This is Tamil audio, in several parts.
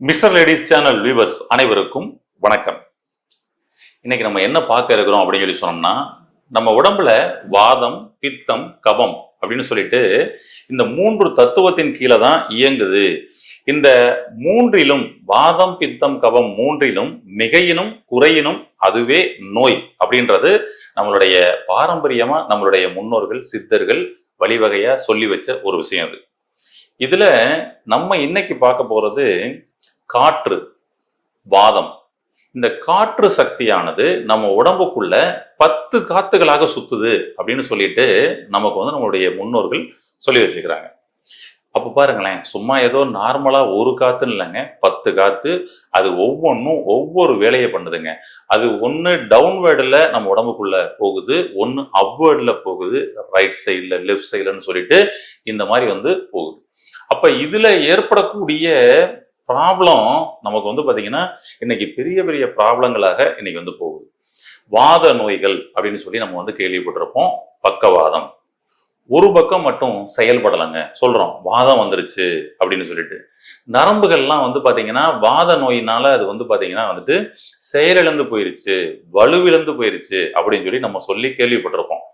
மிஸ்டர் லேடிஸ் சேனல் வியூவர்ஸ் அனைவருக்கும் வணக்கம். இன்னைக்கு நம்ம என்ன பார்க்க இருக்கிறோம் அப்படின்னு சொல்லி சொன்னோம்னா நம்ம உடம்புல வாதம் பித்தம் கபம் அப்படின்னு சொல்லிட்டு இந்த மூன்று தத்துவத்தின் கீழே தான் இயங்குது. இந்த மூன்றிலும் வாதம் பித்தம் கபம் மூன்றிலும் மிகையினும் குறையினும் அதுவே நோய் அப்படின்றது நம்மளுடைய பாரம்பரியமா நம்மளுடைய முன்னோர்கள் சித்தர்கள் வழிவகையா சொல்லி வச்ச ஒரு விஷயம் அது. இதுல நம்ம இன்னைக்கு பார்க்க போறது காற்று வாதம். இந்த காற்று சக்தியானது நம்ம உடம்புக்குள்ள பத்து காத்துகளாக சுத்துது அப்படின்னு சொல்லிட்டு நமக்கு வந்து நம்மளுடைய முன்னோர்கள் சொல்லி வச்சுக்கிறாங்க. அப்போ பாருங்களேன் சும்மா ஏதோ நார்மலாக ஒரு காத்துன்னு இல்லைங்க. பத்து காத்து அது ஒவ்வொன்றும் ஒவ்வொரு வேலையை பண்ணுதுங்க. அது ஒன்று டவுன்வேர்டில் நம்ம உடம்புக்குள்ள போகுது ஒன்று அப்வேர்டில் போகுது ரைட் சைடில் லெஃப்ட் சைடுலன்னு சொல்லிட்டு இந்த மாதிரி வந்து போகுது. அப்போ இதில் ஏற்படக்கூடிய ப்ராப்ளம் நமக்கு வந்து பார்த்தீங்கன்னா இன்னைக்கு பெரிய பெரிய ப்ராப்ளங்களாக இன்னைக்கு வந்து போகுது. வாத நோய்கள் அப்படின்னு சொல்லி நம்ம வந்து கேள்விப்பட்டிருப்போம். பக்கவாதம். ஒரு பக்கம் மட்டும் செயல்படலைங்க. சொல்றோம் வாதம் வந்துருச்சு அப்படின்னு சொல்லிட்டு. நரம்புகள்லாம் வந்து பார்த்தீங்கன்னா வாத நோயினால அது வந்து பார்த்தீங்கன்னா வந்துட்டு செயலிழந்து போயிருச்சு வலுவிழந்து போயிருச்சு அப்படின்னு சொல்லி நம்ம சொல்லி கேள்விப்பட்டிருப்போம்.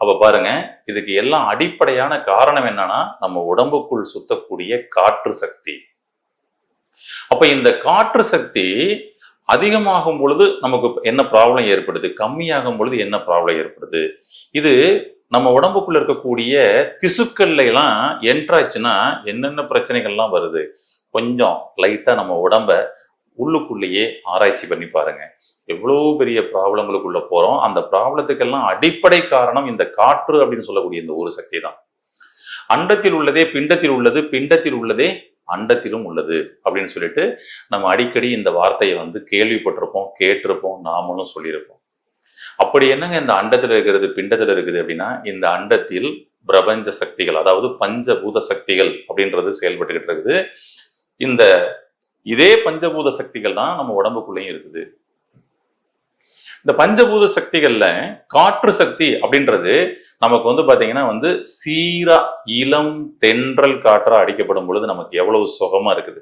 அப்போ பாருங்க இதுக்கு எல்லாம் அடிப்படையான காரணம் என்னன்னா நம்ம உடம்புக்குள் சுத்தக்கூடிய காற்று சக்தி. அப்ப இந்த காற்று சக்தி அதிகமாகும் பொழுது நமக்கு என்ன ப்ராப்ளம் ஏற்படுது? கம்மியாகும் பொழுது என்ன ப்ராப்ளம் ஏற்படுது? இது நம்ம உடம்புக்குள்ள இருக்கக்கூடிய திசுக்கள்ல எல்லாம் என்ட்ராச்சுன்னா என்னென்ன பிரச்சனைகள்லாம் வருது? கொஞ்சம் லைட்டா நம்ம உடம்ப உள்ளுக்குள்ளேயே ஆராய்ச்சி பண்ணி பாருங்க. எவ்வளவு பெரிய ப்ராப்ளங்களுக்குள்ள போறோம். அந்த ப்ராப்ளத்துக்கெல்லாம் அடிப்படை காரணம் இந்த காற்று அப்படின்னு சொல்லக்கூடிய இந்த ஒரு சக்தி தான். அண்டத்தில் உள்ளதே பிண்டத்தில் உள்ளது பிண்டத்தில் உள்ளதே அண்டத்திலும் உள்ளது அப்படின்னு சொல்லிட்டு நம்ம அடிக்கடி இந்த வார்த்தையை வந்து கேள்விப்பட்டிருப்போம் கேட்டிருப்போம் நாமளும் சொல்லியிருப்போம். அப்படி என்னங்க இந்த அண்டத்தில் இருக்கிறது பிண்டத்தில் இருக்குது அப்படின்னா இந்த அண்டத்தில் பிரபஞ்ச சக்திகள் அதாவது பஞ்சபூத சக்திகள் அப்படின்றது செயல்பட்டுக்கிட்டு இருக்குது. இந்த இதே பஞ்சபூத சக்திகள் தான் நம்ம உடம்புக்குள்ளேயும் இருக்குது. இந்த பஞ்சபூத சக்திகள்ல காற்று சக்தி அப்படின்றது நமக்கு வந்து பாத்தீங்கன்னா வந்து சீரா இளம் தென்றல் காற்றா அடிக்கப்படும் பொழுது நமக்கு எவ்வளவு சுகமா இருக்குது?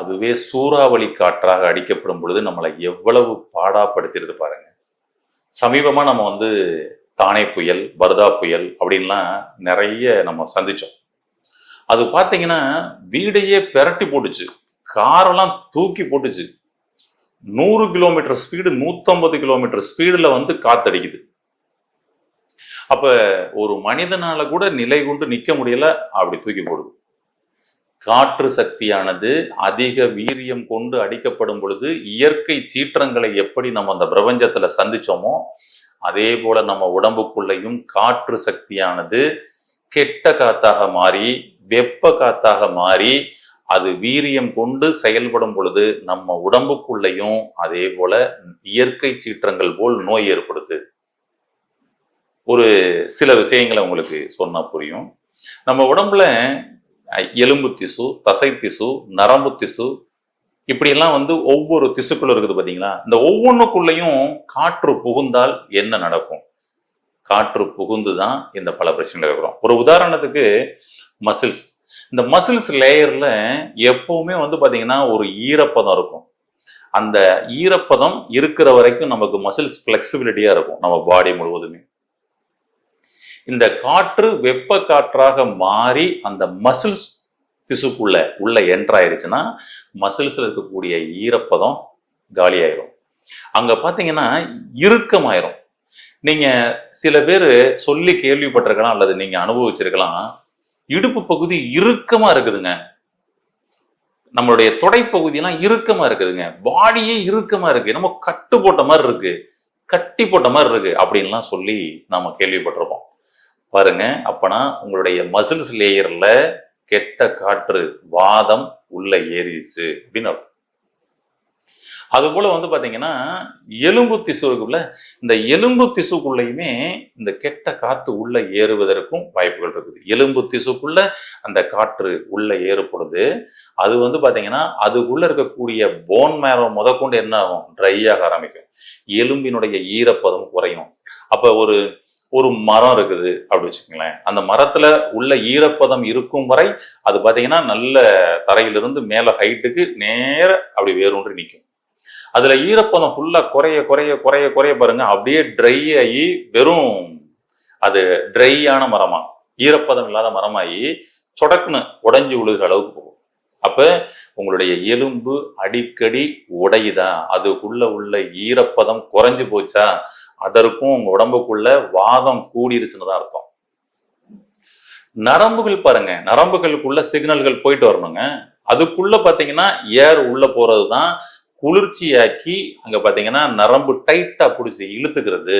அதுவே சூறாவளி காற்றாக அடிக்கப்படும் பொழுது நம்மளை எவ்வளவு பாடாப்படுத்திடுது பாருங்க. சமீபமா நம்ம வந்து தானே புயல் பர்தா புயல் அப்படின்லாம் நிறைய நம்ம சந்திச்சோம். அது பார்த்தீங்கன்னா வீடையே பெரட்டி போட்டுச்சு. காரெல்லாம் தூக்கி போட்டுச்சு. நூறு கிலோமீட்டர் ஸ்பீடு நூத்தம்பது கிலோமீட்டர் ஸ்பீடுல வந்து காத்தடிக்குது. அப்ப ஒரு மனிதனால கூட நிலை கொண்டு நிக்க முடியல அப்படி தூக்கி போடுது. காற்று சக்தியானது அதிக வீரியம் கொண்டு அடிக்கப்படும் பொழுது இயற்கை சீற்றங்களை எப்படி நம்ம அந்த பிரபஞ்சத்துல சந்திச்சோமோ அதே போல நம்ம உடம்புக்குள்ளேயும் காற்று சக்தியானது கெட்ட காத்தாக மாறி வெப்ப காத்தாக மாறி அது வீரியம் கொண்டு செயல்படும் பொழுது நம்ம உடம்புக்குள்ளேயும் அதே போல இயற்கை சீற்றங்கள் போல் நோய் ஏற்படுது. ஒரு சில விஷயங்களை உங்களுக்கு சொன்னா புரியும். நம்ம உடம்புல எலும்பு திசு தசை திசு நரம்பு திசு இப்படியெல்லாம் வந்து ஒவ்வொரு திசுக்களும் இருக்குது பாத்தீங்களா? இந்த ஒவ்வொன்றுக்குள்ளேயும் காற்று புகுந்தால் என்ன நடக்கும்? காற்று புகுந்து தான் இந்த பல பிரச்சனைகள் இருக்கிறோம் ஒரு உதாரணத்துக்கு மசில்ஸ். இந்த மசில்ஸ் லேயர்ல எப்பவுமே வந்து பாத்தீங்கன்னா ஒரு ஈரப்பதம் இருக்கும். அந்த ஈரப்பதம் இருக்கிற வரைக்கும் நமக்கு மசில்ஸ் ஃபிளெக்சிபிலிட்டியா இருக்கும் நம்ம பாடி முழுவதுமே. இந்த காற்று வெப்ப காற்றாக மாறி அந்த மசில்ஸ் திசுக்குள்ள உள்ள என்ட்ராயிருச்சுன்னா மசில்ஸ்ல இருக்கக்கூடிய ஈரப்பதம் காலியாயிரும். அங்க பாத்தீங்கன்னா இறுக்கமாயிரும். நீங்க சில பேர் சொல்லி கேள்விப்பட்டிருக்கலாம் அல்லது நீங்க அனுபவிச்சிருக்கலாம் இடுப்பு பகுதி இறுக்கமா இருக்குதுங்க. நம்மளுடைய தொடைப்பகுதியெல்லாம் இறுக்கமா இருக்குதுங்க. பாடியே இறுக்கமா இருக்கு. நம்ம கட்டு போட்ட மாதிரி இருக்கு. கட்டி போட்ட மாதிரி இருக்கு அப்படின்லாம் சொல்லி நாம கேள்விப்பட்டிருப்போம். பாருங்க அப்பனா உங்களுடைய மசில்ஸ் லேயர்ல கெட்ட காற்று வாதம் உள்ள ஏறிடுச்சு அப்படின்னு அர்த்தம். அது போல வந்து பார்த்தீங்கன்னா எலும்பு திசு இருக்குல்ல இந்த எலும்பு திசுக்குள்ளேயுமே இந்த கெட்ட காற்று உள்ள ஏறுவதற்கும் வாய்ப்புகள் இருக்குது. எலும்பு திசுக்குள்ள அந்த காற்று உள்ள ஏறுபடுது அது வந்து பார்த்தீங்கன்னா அதுக்குள்ள இருக்கக்கூடிய போன் மேரோ முதற்கொண்டு என்ன ஆகும்? ட்ரை ஆக ஆரம்பிக்கும். எலும்பினுடைய ஈரப்பதம் குறையும். அப்போ ஒரு ஒரு மரம் இருக்குது அப்படி வச்சுக்கோங்களேன். அந்த மரத்துல உள்ள ஈரப்பதம் இருக்கும் வரை அது பார்த்தீங்கன்னா நல்ல தரையிலிருந்து மேல ஹைட்டுக்கு நேர அப்படி வேரூன்றி நிற்கும் அதுல ஈரப்பதம் ஃபுல்லா குறைய குறைய குறைய குறைய பாருங்க. அப்படியே ட்ரை ஆகி வெறும் அது ட்ரையான மரமா ஈரப்பதம் இல்லாத மரமாகி சொடக்குன்னு உடைஞ்சு விழுகிற அளவுக்கு போகும். அப்ப உங்களுடைய எலும்பு அடிக்கடி உடையுதா? அதுக்குள்ள உள்ள ஈரப்பதம் குறைஞ்சு போச்சா? அதற்கும் உங்க உடம்புக்குள்ள வாதம் கூடிருச்சுன்னு தான் அர்த்தம். நரம்புகள் பாருங்க நரம்புகளுக்குள்ள சிக்னல்கள் போயிட்டு வரணுங்க. அதுக்குள்ள பாத்தீங்கன்னா ஏர் உள்ள போறது தான் குளிர்ச்சியாக்கி அங்கே பார்த்தீங்கன்னா நரம்பு டைட்டாக பிடிச்சி இழுத்துக்கிறது.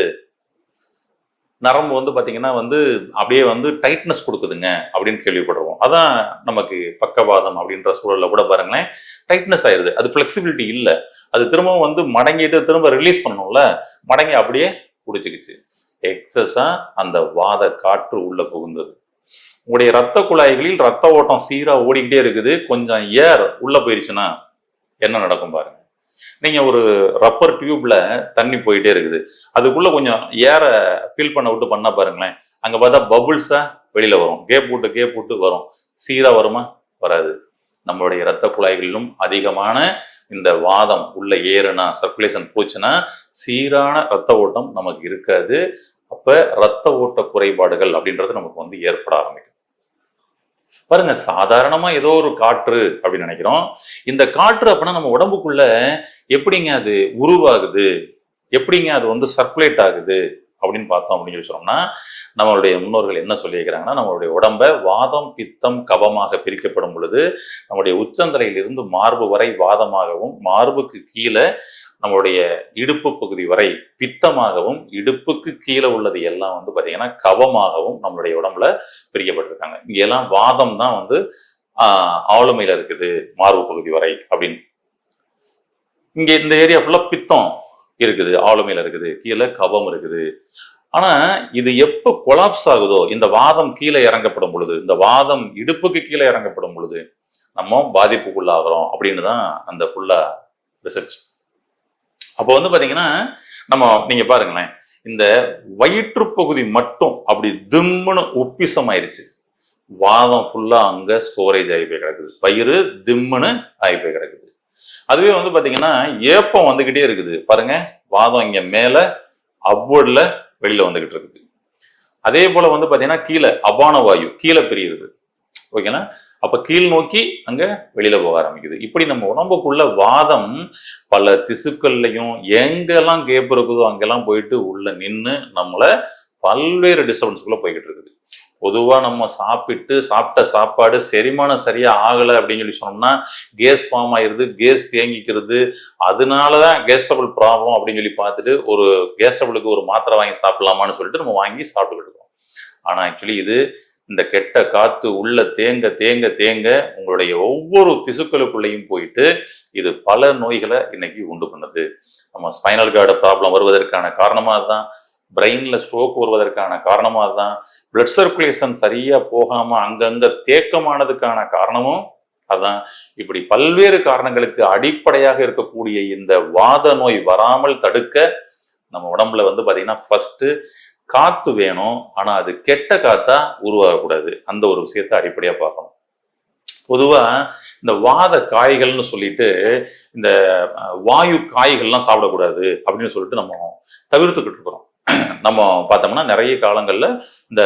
நரம்பு வந்து பார்த்தீங்கன்னா வந்து அப்படியே வந்து டைட்னஸ் கொடுக்குதுங்க அப்படின்னு கேள்விப்படுறோம் அதான் நமக்கு பக்கவாதம் அப்படின்ற சூழலில் கூட பாருங்களேன். டைட்னஸ் ஆயிடுது அது ஃப்ளெக்சிபிலிட்டி இல்லை. அது திரும்பவும் வந்து மடங்கிட்டு திரும்ப ரிலீஸ் பண்ணணும்ல. மடங்கி அப்படியே பிடிச்சிக்கிச்சு. எக்ஸஸாக அந்த வாத காற்று உள்ளே புகுந்தது. உங்களுடைய ரத்த குழாய்களில் ரத்த ஓட்டம் சீராக ஓடிக்கிட்டே இருக்குது. கொஞ்சம் ஏர் உள்ளே போயிடுச்சுன்னா என்ன நடக்கும் பாருங்க. நீங்கள் ஒரு ரப்பர் டியூப்ல தண்ணி போயிட்டே இருக்குது. அதுக்குள்ளே கொஞ்சம் ஏற ஃபில் பண்ண விட்டு பண்ணால் பாருங்களேன். அங்கே பார்த்தா பபுள்ஸாக வெளியில் வரும். கேப் விட்டு கேப் விட்டு வரும். சீராக வருமா? வராது. நம்மளுடைய இரத்த குழாய்களிலும் அதிகமான இந்த வாதம் உள்ள ஏறுனா சர்க்குலேஷன் போச்சுன்னா சீரான ரத்த ஓட்டம் நமக்கு இருக்காது. அப்போ ரத்த ஓட்ட குறைபாடுகள் அப்படின்றது நமக்கு வந்து ஏற்பட ஆரம்பிக்கும். பாருங்க சாதாரணமா ஏதோ ஒரு காற்று அப்படின்னு நினைக்கிறோம். இந்த காற்று அப்படின்னா நம்ம உடம்புக்குள்ள எப்படிங்க அது உருவாகுது? எப்படிங்க அது வந்து சர்க்குலேட் ஆகுது? அப்படின்னு பார்த்தோம் அப்படின்னு சொல்லி சொன்னோம்னா நம்மளுடைய முன்னோர்கள் என்ன சொல்லியிருக்கிறாங்கன்னா நம்மளுடைய உடம்ப வாதம் பித்தம் கபமாக பிரிக்கப்படும் பொழுது நம்முடைய உச்சந்தலையிலிருந்து மார்பு வரை வாதமாகவும் மார்புக்கு கீழே நம்மளுடைய இடுப்பு பகுதி வரை பித்தமாகவும் இடுப்புக்கு கீழே உள்ளது எல்லாம் வந்து பார்த்தீங்கன்னா கவமாகவும் நம்மளுடைய உடம்புல பிரிக்கப்பட்டிருக்காங்க. இங்கெல்லாம் வாதம் தான் வந்து ஆஹ் ஆளுமையில இருக்குது மார்பு பகுதி வரை அப்படின்னு. இங்க இந்த ஏரியா ஃபுல்லா பித்தம் இருக்குது ஆளுமையில இருக்குது கீழே கவம் இருக்குது. ஆனா இது எப்ப கொலாப்ஸ் ஆகுதோ இந்த வாதம் கீழே இறங்கப்படும் பொழுது இந்த வாதம் இடுப்புக்கு கீழே இறங்கப்படும் பொழுது நம்ம பாதிப்புக்குள்ளாகிறோம் அப்படின்னு தான் அந்த ஃபுல்லா ரிசர்ச் அப்போ வந்து பாத்தீங்கன்னா நம்ம நீங்க பாருங்களேன் இந்த வயிற்று பகுதி மட்டும் அப்படி திம்முன்னு உப்பிசம் ஆயிருச்சு வாதம் ஃபுல்லா அங்க ஸ்டோரேஜ் ஆகி போய் கிடக்குது. பயிறு திம்முன்னு ஆகி போய் கிடக்குது. அதுவே வந்து பாத்தீங்கன்னா ஏப்பம் வந்துகிட்டே இருக்குது. பாருங்க வாதம் இங்க மேல அப்வர்ட்ல வெளியில வந்துகிட்டு இருக்குது. அதே போல வந்து பாத்தீங்கன்னா கீழே அபான வாயு கீழே பிரியுது. ஓகேனா அப்ப கீழ் நோக்கி அங்க வெளியில போக ஆரம்பிக்குது. இப்படி நம்ம உடம்புக்குள்ள வாதம் பல திசுக்கள்லையும் எங்கெல்லாம் கேப் இருக்குதோ அங்கெல்லாம் போயிட்டு உள்ள நின்று நம்மள பல்வேறு டிஸ்டர்பன்ஸ்குள்ள போய்கிட்டு இருக்குது. பொதுவா நம்ம சாப்பிட்டு சாப்பிட்ட சாப்பாடு செரிமானம் சரியா ஆகலை அப்படின்னு சொல்லி சொன்னோம்னா கேஸ் ஃபார்ம் ஆயிருது கேஸ் தேங்கிக்கிறது. அதனால தான் கேஸ்டபிள் ப்ராப்ளம் அப்படின்னு சொல்லி பார்த்துட்டு ஒரு கேஸ்டபிளுக்கு ஒரு மாத்திரை வாங்கி சாப்பிடலாமான்னு சொல்லிட்டு நம்ம வாங்கி சாப்பிட்டுக்கிட்டு இருக்கோம். ஆனா ஆக்சுவலி இது இந்த கெட்ட காத்து உள்ள தேங்க தேங்க தேங்க உங்களுடைய ஒவ்வொரு திசுக்களுக்குள்ளேயும் போயிட்டு இது பல நோய்களை இன்னைக்கு உண்டு பண்ணுது. நம்ம ஸ்பைனல் கார்டு ப்ராப்ளம் வருவதற்கான காரணமாக தான் பிரெயின்ல ஸ்ட்ரோக் வருவதற்கான காரணமாக தான் பிளட் சர்க்குலேஷன் சரியா போகாம அங்கங்க தேக்கமானதுக்கான காரணமும் அதான். இப்படி பல்வேறு காரணங்களுக்கு அடிப்படையாக இருக்கக்கூடிய இந்த வாத நோய் வராமல் தடுக்க நம்ம உடம்புல வந்து பார்த்தீங்கன்னா ஃபர்ஸ்ட் காத்து வேணும் ஆனா அது கெட்ட காத்தா உருவாகக்கூடாது. அந்த ஒரு விஷயத்த அடிப்படையா பார்க்கணும். பொதுவா இந்த வாத காய்கள்னு சொல்லிட்டு இந்த வாயு காய்கள்லாம் சாப்பிடக்கூடாது அப்படின்னு சொல்லிட்டு நம்ம தவிர்த்துக்கிட்டு இருக்கிறோம். நம்ம பார்த்தோம்னா நிறைய காலங்கள்ல இந்த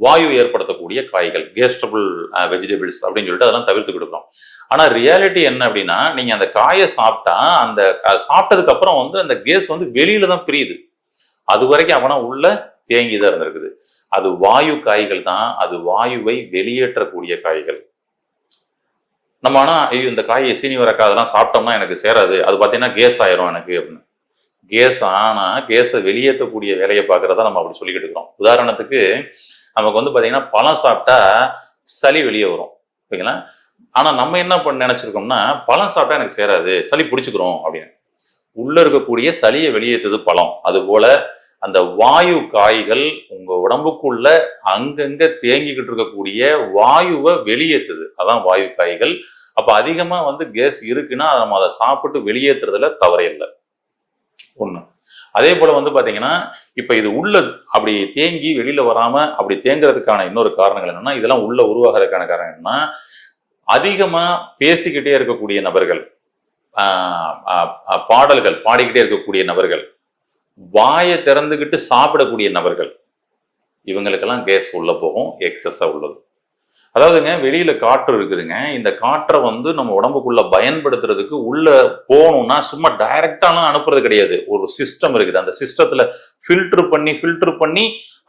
வாயு ஏற்படுத்தக்கூடிய காய்கள் கேஸ்டபிள் வெஜிடபிள்ஸ் அப்படின்னு சொல்லிட்டு அதெல்லாம் தவிர்த்துக்கிட்டு கொடுக்குறோம் ஆனால் ரியாலிட்டி என்ன அப்படின்னா நீங்கள் அந்த காயை சாப்பிட்டா அந்த சாப்பிட்டதுக்கு அப்புறம் வந்து அந்த கேஸ் வந்து வெளியில தான் பிரியுது. அது வரைக்கும் அவனா உள்ள தேங்கி தான் இருந்திருக்குது. அது வாயு காய்கள் தான் அது வாயுவை வெளியேற்றக்கூடிய காய்கள். நம்ம ஆனா ஐயோ இந்த காயை சீனி வரக்கா அதெல்லாம் சாப்பிட்டோம்னா எனக்கு சேராது. அது பார்த்தீங்கன்னா கேஸ் ஆயிரும் எனக்கு அப்படின்னு. கேஸ் ஆனா கேஸை வெளியேற்றக்கூடிய வேலையை பார்க்கறதா நம்ம அப்படி சொல்லிக்கிட்டு இருக்கிறோம். உதாரணத்துக்கு நமக்கு வந்து பார்த்தீங்கன்னா பழம் சாப்பிட்டா சளி வெளியே வரும். ஓகேங்களா? ஆனா நம்ம என்ன பண்ண நினைச்சிருக்கோம்னா பழம் சாப்பிட்டா எனக்கு சேராது. சளி பிடிச்சிக்கிறோம் அப்படின்னு. உள்ள இருக்கக்கூடிய சளியை வெளியேற்றுது பழம். அதுபோல அந்த வாயு காய்கள் உங்க உடம்புக்குள்ள அங்கங்க தேங்கிக்கிட்டு இருக்கக்கூடிய வாயுவை வெளியேற்றுது. அதான் வாயு காய்கள். அப்ப அதிகமா வந்து கேஸ் இருக்குன்னா நம்ம அதை சாப்பிட்டு வெளியேற்றுறதுல தவறே இல்லை. ஒண்ணு. அதே போல வந்து பாத்தீங்கன்னா இப்ப இது உள்ள அப்படி தேங்கி வெளியில வராம அப்படி தேங்குறதுக்கான இன்னொரு காரணங்கள் என்னன்னா இதெல்லாம் உள்ள உருவாகிறதுக்கான காரணம் என்னன்னா அதிகமா பேசிக்கிட்டே இருக்கக்கூடிய நபர்கள் பாடல்கள் பாடிக்கிட்டே இருக்கக்கூடிய நபர்கள் வாயை திறந்துக்கிட்டு சாப்பிடக்கூடிய நபர்கள் இவங்களுக்கெல்லாம் கேஸ் உள்ள போகும் எக்ஸஸாக உள்ளது. அதாவதுங்க வெளியில காற்று இருக்குதுங்க. இந்த காற்றை வந்து நம்ம உடம்புக்குள்ள பயன்படுத்துறதுக்கு உள்ள போகணும்னா சும்மா டைரக்டாலாம் அனுப்புறது கிடையாது. ஒரு சிஸ்டம் இருக்குது. அந்த சிஸ்டத்துல ஃபில்டர் பண்ணி ஃபில்டர் பண்ணி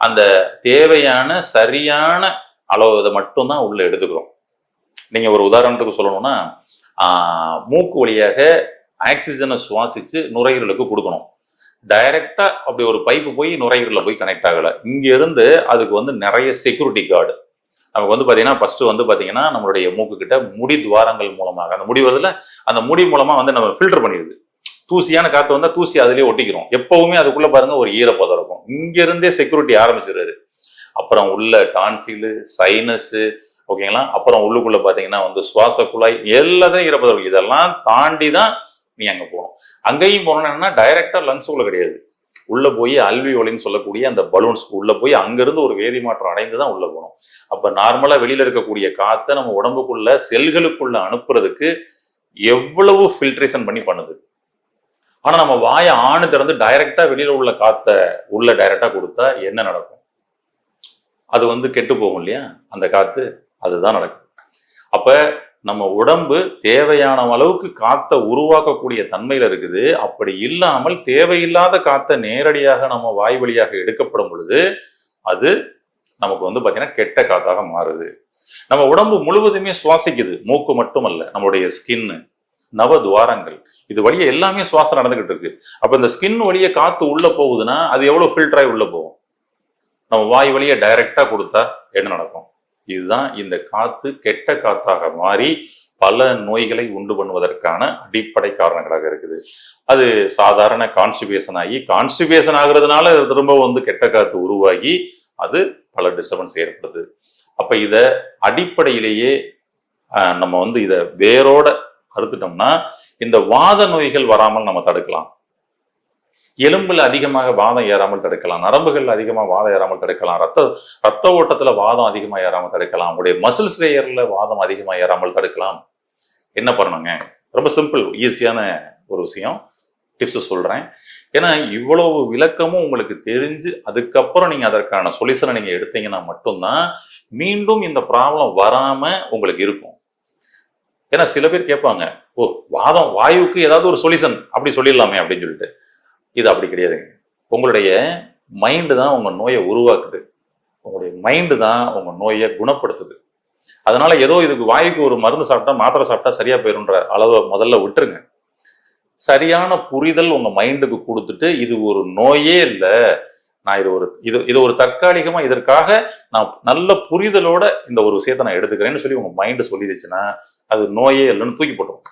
அந்த தேவையான சரியான அளவு இதை மட்டும்தான் உள்ள எடுத்துக்கிறோம். நீங்க ஒரு உதாரணத்துக்கு சொல்லணும்னா மூக்கு வழியாக ஆக்சிஜனை சுவாசிச்சு நுரையீரலுக்கு கொடுக்கணும். டைரக்டா அப்படி ஒரு பைப்பு போய் நுரையீரல போய் கனெக்ட் ஆகல. இங்க இருந்து அதுக்கு வந்து நிறைய செக்யூரிட்டி கார்டு நமக்கு வந்து பாத்தீங்கன்னா ஃபர்ஸ்ட் வந்து பாத்தீங்கன்னா நம்மளுடைய மூக்கு கிட்ட முடி துவாரங்கள் மூலமாக அந்த முடி வருதுல அந்த முடி மூலமா வந்து நம்ம ஃபில்டர் பண்ணிடுது. தூசியான காத்து வந்தா தூசி அதுலயே ஒட்டிக்கிறோம். எப்பவுமே அதுக்குள்ள பாருங்க ஒரு ஈரப்பதம் இருக்கும். இங்க இருந்தே செக்யூரிட்டி ஆரம்பிச்சிடுறாரு. அப்புறம் உள்ள டான்சிலு சைனஸ் ஓகேங்களா? அப்புறம் உள்ளுக்குள்ள பார்த்தீங்கன்னா வந்து சுவாச குழாய் எல்லாத்தையும் ஈரப்பதம் இதெல்லாம் தாண்டி தான் நீ அங்கே போகணும். அங்கேயும் போனோம்னா டைரக்டா லங்ஸுக்குள்ள கிடையாது. உள்ள போய் அல்வியோலின்னு சொல்லக்கூடிய அந்த பலூன்ஸ்க்கு உள்ள போய் அங்கிருந்து ஒரு வேதி மாற்றம் அடைந்து தான் உள்ள போகணும். அப்ப நார்மலா வெளியில இருக்கக்கூடிய காத்தை நம்ம உடம்புக்குள்ள செல்களுக்குள்ள அனுப்புறதுக்கு எவ்வளவு ஃபில்ட்ரேஷன் பண்ணி பண்ணுது? ஆனா நம்ம வாயை ஆணு திறந்து டைரக்டா வெளியில உள்ள காத்தை உள்ள டைரக்டா கொடுத்தா என்ன நடக்கும்? அது வந்து கெட்டு போகும் இல்லையா? அந்த காத்து அதுதான் நடக்கும். அப்ப நம்ம உடம்பு தேவையான அளவுக்கு காத்தை உருவாக்கக்கூடிய தன்மையில இருக்குது. அப்படி இல்லாமல் தேவையில்லாத காத்தை நேரடியாக நம்ம வாய் வழியாக எடுக்கப்படும் பொழுது அது நமக்கு வந்து பார்த்தீங்கன்னா கெட்ட காத்தாக மாறுது. நம்ம உடம்பு முழுவதுமே சுவாசிக்குது. மூக்கு மட்டுமல்ல நம்மளுடைய ஸ்கின்னு நவ துவாரங்கள் இது வழியே எல்லாமே சுவாசம் நடந்துகிட்டு இருக்கு. அப்போ இந்த ஸ்கின் வழியே காற்று உள்ளே போகுதுன்னா அது எவ்வளவு ஃபில்டராகி உள்ளே போகும்? நம்ம வாய் வழியை டைரெக்டாக கொடுத்தா என்ன நடக்கும்? இதுதான் இந்த காத்து கெட்ட காத்தாக மாறி பல நோய்களை உண்டு பண்ணுவதற்கான அடிப்படை காரணங்களாக இருக்குது. அது சாதாரண கான்ஸ்டிபேஷன் ஆகி கான்ஸ்டிபேஷன் ஆகுறதுனால திரும்ப வந்து கெட்ட காத்து உருவாகி அது பல டிஸ்டர்பன்ஸ் ஏற்படுது. அப்ப இத அடிப்படையிலேயே ஆஹ், நம்ம வந்து இத வேரோட அறுத்துட்டோம்னா இந்த வாத நோய்கள் வராமல் நம்ம தடுக்கலாம். எலும்புல அதிகமாக வாதம் ஏறாமல் தடுக்கலாம். நரம்புகள் அதிகமாக வாதம் ஏறாமல் தடுக்கலாம். ரத்த ரத்த ஓட்டத்துல வாதம் அதிகமா ஏறாமல் தடுக்கலாம். உங்களுடைய மசில்ஸ் லேயரில் வாதம் அதிகமா ஏறாமல் தடுக்கலாம். என்ன பண்ணணுங்க? ரொம்ப சிம்பிள் ஈஸியான ஒரு விஷயம். டிப்ஸ் சொல்றேன். ஏன்னா இவ்வளவு விளக்கமும் உங்களுக்கு தெரிஞ்சு அதுக்கப்புறம் நீங்க அதற்கான சொல்யூஷனை நீங்க எடுத்தீங்கன்னா மட்டும்தான் மீண்டும் இந்த ப்ராப்ளம் வராம உங்களுக்கு இருக்கும். ஏன்னா சில பேர் கேட்பாங்க ஓ வாதம் வாயுவுக்கு ஏதாவது ஒரு சொல்யூஷன் அப்படி சொல்லிடலாமே அப்படின்னு சொல்லிட்டு. இது அப்படி கிடையாதுங்க உங்களுடைய மைண்டு தான் உங்கள் நோயை உருவாக்குது. உங்களுடைய மைண்டு தான் உங்கள் நோயை குணப்படுத்துது. அதனால ஏதோ இதுக்கு வாய்க்கு ஒரு மருந்து சாப்பிட்டா மாத்திரை சாப்பிட்டா சரியா போயிருன்ற அளவை முதல்ல விட்டுருங்க. சரியான புரிதல் உங்க மைண்டுக்கு கொடுத்துட்டு இது ஒரு நோயே இல்லை. நான் இது ஒரு இது இது ஒரு தற்காலிகமா இதற்காக நான் நல்ல புரிதலோட இந்த ஒரு விஷயத்தை நான் எடுத்துக்கிறேன்னு சொல்லி உங்க மைண்டு சொல்லிடுச்சுன்னா அது நோயே இல்லைன்னு தூக்கி போட்டுரும்.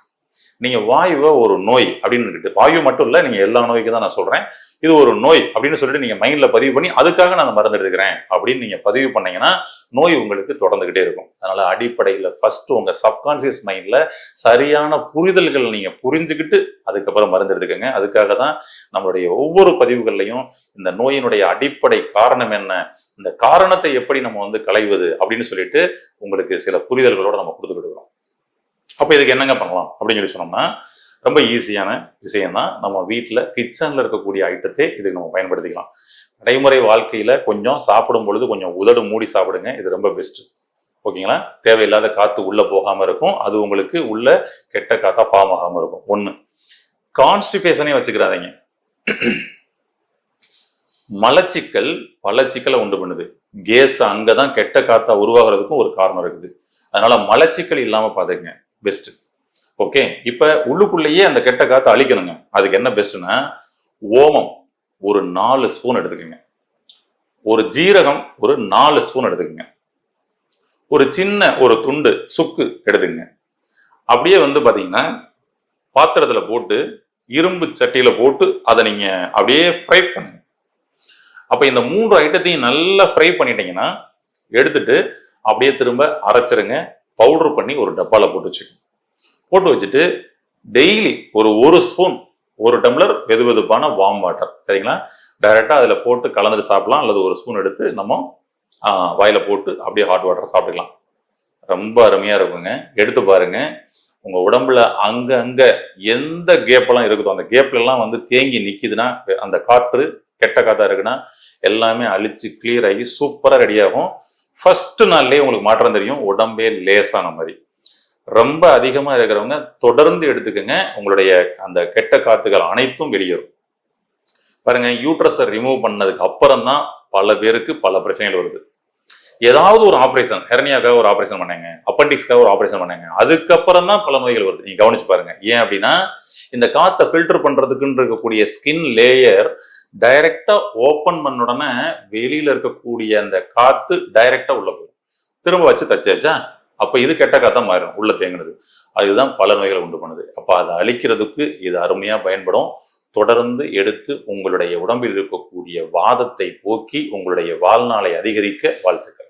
நீங்க வாயுவை ஒரு நோய் அப்படின்னு வாயு மட்டும் இல்லை நீங்க எல்லா நோய்க்கு தான் நான் சொல்றேன். இது ஒரு நோய் அப்படின்னு சொல்லிட்டு நீங்க மைண்ட்ல பதிவு பண்ணி அதுக்காக நான் அந்த மருந்து எடுத்துக்கிறேன் அப்படின்னு நீங்க பதிவு பண்ணீங்கன்னா நோய் உங்களுக்கு தொடர்ந்துகிட்டே இருக்கும். அதனால அடிப்படையில் ஃபர்ஸ்ட் உங்க சப்கான்சியஸ் மைண்ட்ல சரியான புரிதல்கள் நீங்க புரிஞ்சுக்கிட்டு அதுக்கப்புறம் மருந்து எடுத்துக்கோங்க. அதுக்காக தான் நம்மளுடைய ஒவ்வொரு பதிவுகள்லையும் இந்த நோயினுடைய அடிப்படை காரணம் என்ன இந்த காரணத்தை எப்படி நம்ம வந்து களைவது அப்படின்னு சொல்லிட்டு உங்களுக்கு சில புரிதல்களோட நம்ம கொடுத்துக்கிட்டு அப்போ இதுக்கு என்னங்க பண்ணலாம்? அப்படின்னு சொல்லி சொன்னோம்னா ரொம்ப ஈஸியான விஷயம் தான் நம்ம வீட்டில் கிச்சனில் இருக்கக்கூடிய ஐட்டத்தை இதுக்கு நம்ம பயன்படுத்திக்கலாம். நடைமுறை வாழ்க்கையில் கொஞ்சம் சாப்பிடும் பொழுது கொஞ்சம் உதடு மூடி சாப்பிடுங்க. இது ரொம்ப பெஸ்ட்டு ஓகேங்களா? தேவையில்லாத காற்று உள்ளே போகாமல் இருக்கும். அது உங்களுக்கு உள்ள கெட்ட காத்தா ஃபார்ம் இருக்கும். ஒன்று கான்ஸ்டிபேஷனே வச்சுக்கிறாதீங்க. மலச்சிக்கல் பல சிக்கலை உண்டு பண்ணுது. கேஸ் அங்கே தான் கெட்ட காத்தா உருவாகிறதுக்கும் ஒரு காரணம் இருக்குது. அதனால மலச்சிக்கல் இல்லாமல் பாத்துக்கங்க. பெஸ்ட் ஓகே இப்ப உள்ளுக்குள்ளேயே அந்த கெட்ட காத்தை அழிக்கணுங்க. அதுக்கு என்ன பெஸ்ட்னா ஓமம் ஒரு நாலு ஸ்பூன் எடுத்துக்கோங்க. ஒரு ஜீரகம் ஒரு நாலு ஸ்பூன் எடுத்துக்கோங்க. ஒரு சின்ன ஒரு துண்டு சுக்கு எடுத்துங்க அப்படியே வந்து பார்த்தீங்கன்னா பாத்திரத்தில் போட்டு இரும்பு சட்டியில் போட்டு அதை நீங்கள் அப்படியே ஃப்ரை பண்ணுங்க. அப்போ இந்த மூன்று ஐட்டத்தையும் நல்லா ஃப்ரை பண்ணிட்டீங்கன்னா எடுத்துட்டு அப்படியே திரும்ப அரைச்சிருங்க. பவுடர் பண்ணி ஒரு டப்பாவில் போட்டு வச்சுக்கோங்க போட்டு வச்சுட்டு டெய்லி ஒரு ஒரு ஸ்பூன் ஒரு டம்ளர் வெது வெதுப்பான வார்ம் வாட்டர் சரிங்களா? டைரெக்டாக அதில் போட்டு கலந்துட்டு சாப்பிடலாம். அல்லது ஒரு ஸ்பூன் எடுத்து நம்ம வாயில போட்டு அப்படியே ஹாட் வாட்டர் சாப்பிட்டுக்கலாம். ரொம்ப அருமையாக இருக்குங்க. எடுத்து பாருங்க. உங்கள் உடம்புல அங்கங்கே எந்த கேப்பெல்லாம் இருக்குதோ அந்த கேப்லலாம் வந்து தேங்கி நிற்கிதுன்னா அந்த காற்று கெட்ட காற்றா இருக்குன்னா எல்லாமே அழிச்சு கிளியர் ஆகி சூப்பராக ரெடியாகும் ஃபர்ஸ்ட் நாள்லயே உங்களுக்கு மாற்றம் தெரியும். உடம்பே லேசான மாதிரி. ரொம்ப அதிகமா இருக்கிறவங்க தொடர்ந்து எடுத்துக்கங்க. உங்களுடைய அந்த கெட்ட காத்துகள் அனைத்தும் வெளியேறும். பாருங்க யூட்ரஸை ரிமூவ் பண்ணதுக்கு அப்புறம் தான் பல பேருக்கு பல பிரச்சனைகள் வருது. ஏதாவது ஒரு ஆபரேஷன் ஹெர்னியாக்காக ஒரு ஆபரேஷன் பண்ணாங்க அப்பண்டிக்ஸ்க்காக ஒரு ஆபரேஷன் பண்ணாங்க அதுக்கப்புறம் தான் பல நோய்கள் வருது. நீங்க கவனிச்சு பாருங்க. ஏன் அப்படின்னா இந்த காத்தை ஃபில்டர் பண்றதுக்குன்னு இருக்கக்கூடிய ஸ்கின் லேயர் டைரக்டா ஓபன் பண்ண உடனே வெளியில இருக்கக்கூடிய அந்த காத்து டைரக்டா உள்ள போகும் திரும்ப வச்சு தச்சாச்சா? அப்ப இது கெட்ட காத்தா மாறிடும் உள்ள தேங்கினது. அதுதான் பல நோய்களை உண்டு பண்ணுது. அப்ப அதை அழிக்கிறதுக்கு இது அருமையா பயன்படும். தொடர்ந்து எடுத்து உங்களுடைய உடம்பில் இருக்கக்கூடிய வாதத்தை போக்கி உங்களுடைய வாழ்நாளை அதிகரிக்க வாழ்த்துக்கள்.